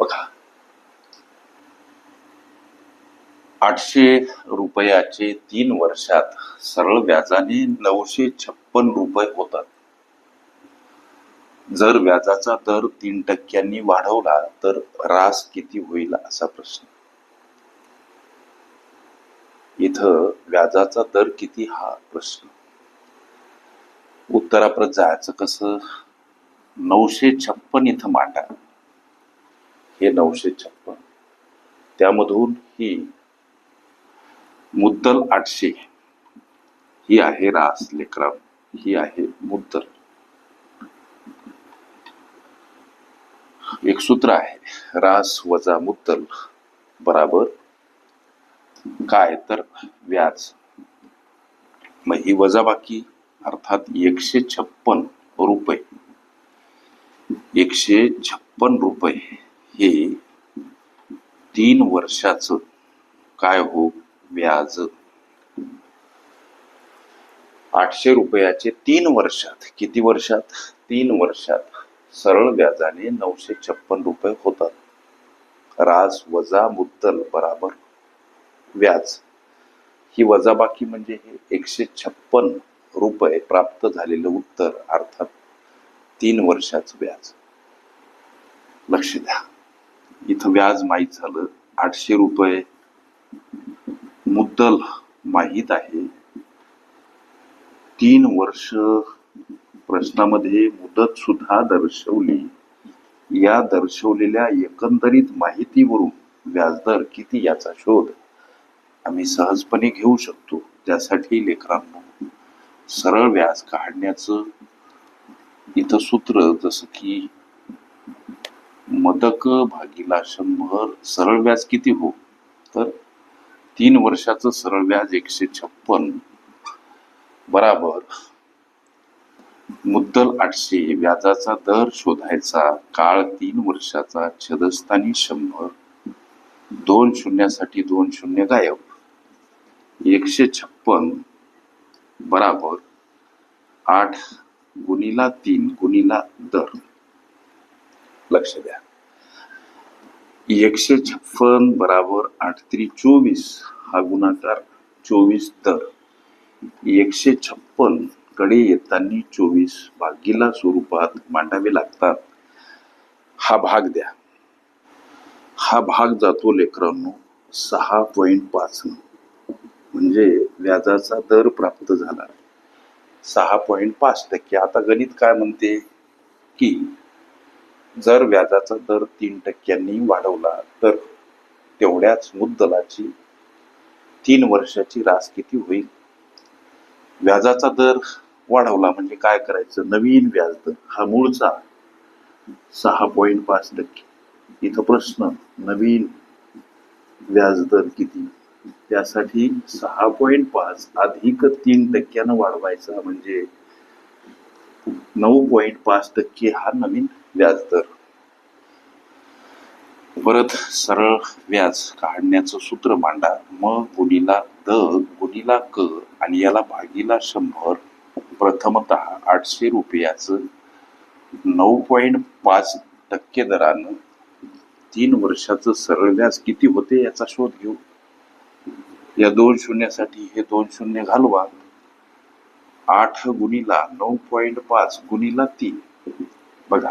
बघा. आठशे रुपयाचे तीन वर्षात सरळ व्याजाने नऊशे छप्पन रुपये होतात. जर व्याजाचा दर तीन टक्क्यांनी वाढवला तर रास किती होईल असा प्रश्न. इथं व्याजाचा दर किती हा प्रश्न. उत्तराप्रत जायचं कसं? नऊशे छप्पन इथं मांडा. हे नऊशे छप्पन. त्यामधून ही मुद्दल आठशे. ही आहे रास लेकरा. ही आहे मुद्दल. एक सूत्र आहे रास वजा मुद्दल बराबर काय तर व्याज. मग ही वजाबाकी अर्थात एकशे छप्पन रुपये. एकशे छप्पन रुपये. हे तीन वर्षाचं काय हो व्याज? आठशे रुपयाचे तीन वर्षात. किती वर्षात? तीन वर्षात. सरळ व्याजाने नऊशे छप्पन रुपये होतात. राज वजा मुद्दल बराबर. व्याज. ही वजाबाकी म्हणजे हे एकशे छप्पन रुपये प्राप्त झालेलं उत्तर अर्थात तीन वर्षाचं व्याज. लक्ष द्या. इथं व्याज माहीत झालं. आठशे रुपये मुद्दल माहीत आहे. तीन वर्ष प्रश्नामध्ये मुदत सुद्धा दर्शवली. या दर्शवलेल्या एकंदरीत माहितीवरून व्याजदर किती याचा शोध आम्ही सहजपणे घेऊ शकतो. त्यासाठी लेकरांनो सरळ व्याज काढण्याचं इथं सूत्र जसं की मदक भागीला शंभर सरळ व्याज किती हो? तर तीन वर्षाचं सरळ व्याज एकशे छप्पन. बराबर. मुद्दल आठशे व्याजाचा दर शोधायचा काळ तीन वर्षाचा छदस्थानी शंभर. दोन शून्यासाठी दोन शून्य गायब. एकशे छप्पन. बराबर. आठ गुणीला तीन गुणीला दर. लक्ष द्या. एकशे छप्पन बराबर आठत्री चोवीस हा गुणाकार चोवीस तर एकशे छप्पनकडे येताना चोवीस भागीला स्वरूपात मांडावे लागतात. हा भाग द्या. हा भाग जातो लेकरांनो सहा पॉईंट पाच म्हणजे व्याजाचा दर प्राप्त झाला. सहा पॉईंट पाच टक्के. आता गणित काय म्हणते? की जर व्याजाचा दर तीन टक्क्यांनी वाढवला तर तेवढ्याच मुद्दलाची तीन वर्षाची रास किती होईल? व्याजाचा दर वाढवला म्हणजे काय करायचं? नवीन व्याजदर हा मूळचा सहा पॉईंट पाच टक्के. इथं प्रश्न नवीन व्याजदर किती? त्यासाठी सहा पॉईंट पाच अधिक तीन टक्क्यानं वाढवायचा म्हणजे नऊ पॉईंट पाच टक्के हा नवीन व्याजदर परत सरळ व्याज काढण्याचं सूत्र मांडा. म गुणिला द गुणिला क आणि याला भागीला शंभर. प्रथमत आठशे रुपयाचं नऊ पॉईंट पाच टक्के दरानं तीन वर्षाचं सरळ व्याज किती होते याचा शोध घेऊ. या दोन शून्यासाठी हे दोन शून्य घालवा. आठ गुणीला नऊ पॉईंट पाच गुणीला तीन. बघा.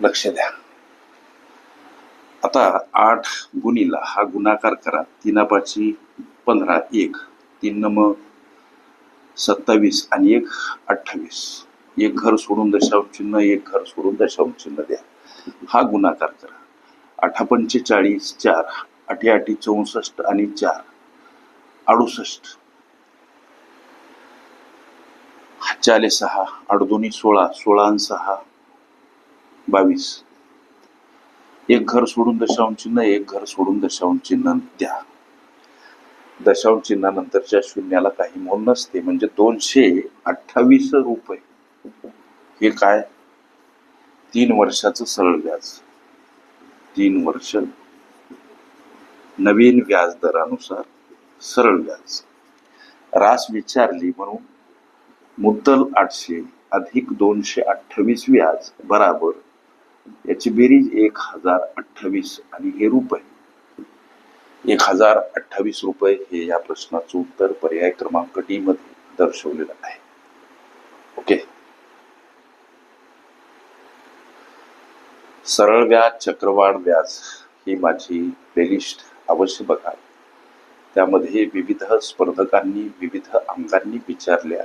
लक्ष द्या. आता आठ गुणीला हा गुणाकार करा. तीनापाची पंधरा एक. तीन नम सत्तावीस आणि एक अठ्ठावीस. एक घर सोडून दशांश चिन्ह एक घर सोडून दशांश चिन्ह द्या. हा गुणाकार करा. आठा पंचेचाळीस चार आठी आठी चौसष्ट आणि चार. अडुसष्ट. चाले सहा अडदोनी सोळा सोळा आणि सहा बावीस. एक घर सोडून दशांश चिन्ह एक घर सोडून दशांश चिन्ह द्या. दशांश चिन्हानंतरच्या शून्याला काही मोल नसते म्हणजे दोनशे अठ्ठावीस रुपये. हे काय? तीन वर्षाचं सरळ व्याज. तीन वर्ष. नवीन व्याज दरानुसार सरळ व्याज. रास विचारली म्हणून मुद्दल आठशे अधिक दोनशे अठ्ठावीस व्याज बराबर. याची बेरीज एक हजार अठ्ठावीस आणि हे रुपये. एक हजार अठ्ठावीस रुपये हे या प्रश्नाचं उत्तर पर्याय क्रमांक डी मध्ये दर्शवलेलं आहे. ओके. सरळ व्याज चक्रवाढ व्याज ही माझी प्लेलिस्ट अवश्य बघा. त्यामध्ये विविध स्पर्धकांनी विविध अंगांनी विचारल्या.